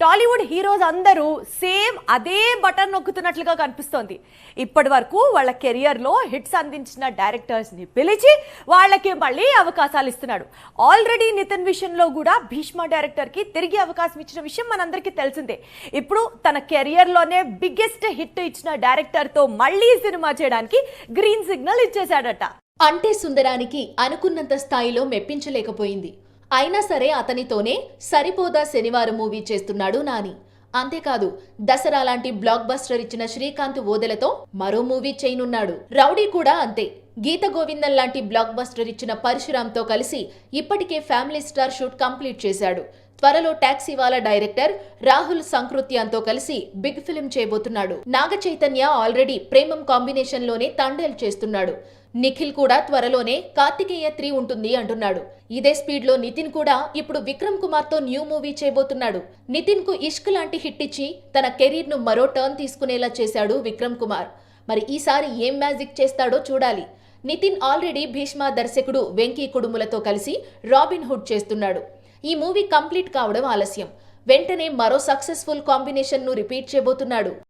Tollywood heroes అందరూ same అదే button నొక్కుతున్నట్లుగా కనిపిస్తోంది. ఇప్పటి వరకు వాళ్ళ కెరియర్లో హిట్స్ అందించిన డైరెక్టర్స్ని పిలిచి వాళ్ళకి మళ్ళీ అవకాశాలు ఇస్తున్నాడు. ఆల్రెడీ నితిన్ విషయంలో కూడా భీష్మ డైరెక్టర్కి తిరిగి అవకాశం ఇచ్చిన విషయం మనందరికీ తెలిసిందే. ఇప్పుడు తన కెరియర్లోనే బిగ్గెస్ట్ హిట్ ఇచ్చిన డైరెక్టర్తో మళ్ళీ సినిమా చేయడానికి గ్రీన్ సిగ్నల్ ఇచ్చేశాడట. అంటే సుందరానికి అనుకున్నంత స్థాయిలో మెప్పించలేకపోయింది. అయినా సరే అతనితోనే సరిపోదా శనివారం మూవీ చేస్తున్నాడు నాని. అంతేకాదు దసరా లాంటి బ్లాక్ బస్టర్ ఇచ్చిన శ్రీకాంత్ ఓదెలతో మరో మూవీ చేయనున్నాడు. రౌడీ కూడా అంతే. గీత గోవిందం లాంటి బ్లాక్ బస్టర్ ఇచ్చిన పరశురామ్తో కలిసి ఇప్పటికే ఫ్యామిలీ స్టార్ షూట్ కంప్లీట్ చేశాడు. త్వరలో టాక్సీవాలా డైరెక్టర్ రాహుల్ సంకృత్యంతో కలిసి బిగ్ ఫిల్మ్ చేయబోతున్నాడు. నాగ చైతన్య ఆల్రెడీ ప్రేమం కాంబినేషన్లోనే తండేల్ చేస్తున్నాడు. నిఖిల్ కూడా త్వరలోనే కార్తికేయ త్రీ ఉంటుంది అంటున్నాడు. ఇదే స్పీడ్లో నితిన్ కూడా ఇప్పుడు విక్రమ్ కుమార్తో న్యూ మూవీ చేయబోతున్నాడు. నితిన్కు ఇష్క్ లాంటి హిట్ ఇచ్చి తన కెరీర్ను మరో టర్న్ తీసుకునేలా చేశాడు విక్రమ్ కుమార్. మరి ఈసారి ఏం మ్యాజిక్ చేస్తాడో చూడాలి. నితిన్ ఆల్రెడీ భీష్మ దర్శకుడు వెంకీ కుడుములతో కలిసి రాబిన్ హుడ్ చేస్తున్నాడు. ఈ మూవీ కంప్లీట్ కావడం ఆలస్యం. వెంటనే మరో సక్సెస్ఫుల్ కాంబినేషన్ను రిపీట్ చేయబోతున్నాడు.